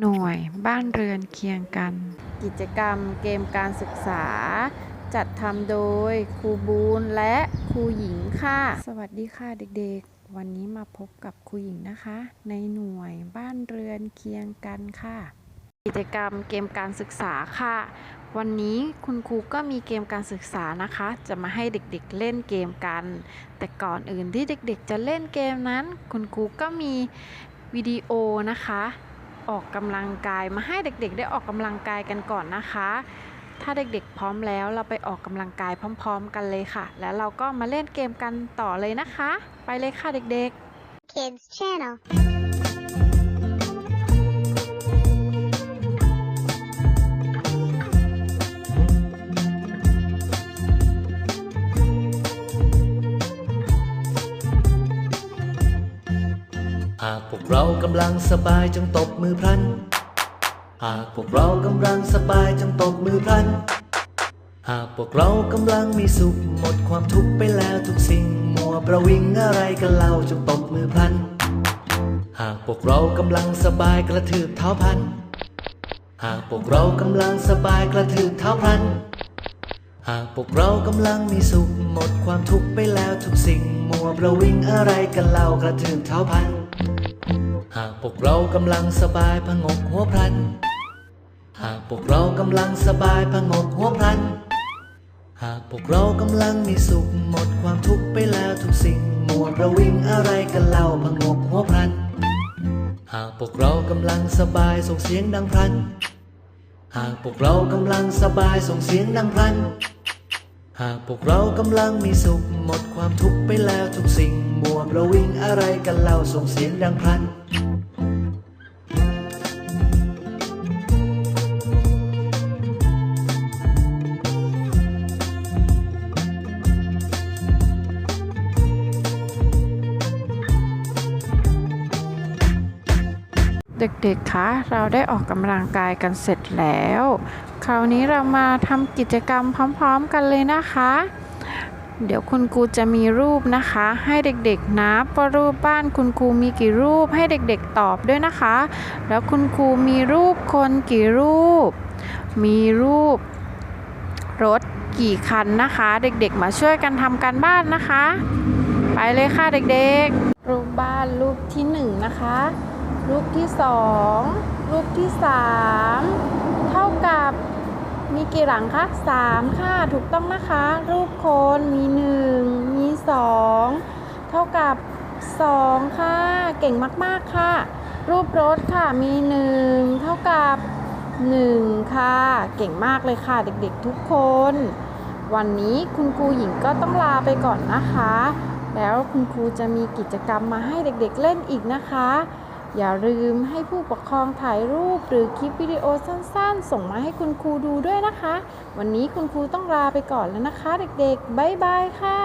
หน่วยบ้านเรือนเคียงกัน กิจกรรมเกมการศึกษา จัดทำโดยครูบูนและครูหญิงค่ะ สวัสดีค่ะเด็กๆ วันนี้มาพบกับครูหญิงนะคะ ในหน่วยบ้านเรือนเคียงกันค่ะ กิจกรรมเกมการศึกษาค่ะ วันนี้คุณครูก็มีเกมการศึกษานะคะ จะมาให้เด็กๆเล่นเกมกัน แต่ก่อนอื่นที่เด็กๆ จะเล่นเกมนั้น คุณครูก็มีวิดีโอนะคะ ออกกำลังกายมาให้เด็กๆ ได้ออกกำลังกายกันก่อนนะคะ ถ้าเด็กๆพร้อมแล้วเราไปออกกำลังกายพร้อม ๆ กันเลยค่ะ แล้วเราก็มาเล่นเกมกันต่อเลยนะคะ ไปเลยค่ะเด็กๆ Kids Channel. หากพวกเรากำลังสบายจงตบมือพลัน หากพวกเรากำลังสบายจงตบมือพลัน หากพวกเรากำลังมีสุขหมดความทุกข์ไปแล้วทุกสิ่งมัวประวิงอะไรกันเล่าจงตบมือพลัน หากพวกเรากำลังสบายกระทืบเท้าพัน หากพวกเรากำลังสบายกระทืบเท้าพัน หากพวกเรากำลังมีสุขหมดความทุกข์ไปแล้วทุกสิ่งมัวประวิงอะไรกันเล่ากระทืบเท้าพัน หากพวกเรากำลังสบายผงกหัวพลัน หากพวกเรากำลังสบายผงกหัวพลัน หากพวกเรากำลังมีสุขหมดความทุกข์ไปแล้วทุกสิ่งมัวประวิงอะไรกันเล่าผงกหัวพลัน หากพวกเรากำลังสบายส่งเสียงดังพลัน หากพวกเรากำลังสบายส่งเสียงดังพลัน หากพวกเรากำลังมีสุขหมดความทุกข์ไปแล้วทุกสิ่ง ระวิงอะไรกันเล่าส่งเสียงดังพลันเด็กๆ คะ เราได้ออกกำลังกายกันเสร็จแล้ว คราวนี้เรามาทำกิจกรรมพร้อม ๆ กันเลยนะคะ เดี๋ยวคุณครูจะมีรูปนะคะ ให้เด็กๆนับว่ารูปบ้านคุณครูมีกี่รูปให้เด็กๆตอบด้วยนะคะ แล้วคุณครูมีรูปคนกี่รูป มีรูปรถกี่คันนะคะ เด็กๆมาช่วยกันทำการบ้านนะคะ ไปเลยค่ะเด็กๆ รูปบ้านรูปที่หนึ่งนะคะ รูปที่สองรูปที่สามเท่ากับมีกี่หลังคะสามค่ะถูกต้องนะคะ รูปคน 2 ค่ะ เก่งมากๆค่ะ รูปรถค่ะมี 1 เท่ากับ 1 ค่ะ เก่งมากเลยค่ะเด็กๆทุกคน วันนี้คุณครูหญิงก็ต้องลาไปก่อนนะคะ แล้วคุณครูจะมีกิจกรรมมาให้เด็กๆเล่นอีกนะคะ อย่าลืมให้ผู้ปกครองถ่ายรูปหรือคลิปวิดีโอสั้นๆ ส่งมาให้คุณครูดูด้วยนะคะ วันนี้คุณครูต้องลาไปก่อนแล้วนะคะ เด็กๆบ๊ายบายค่ะ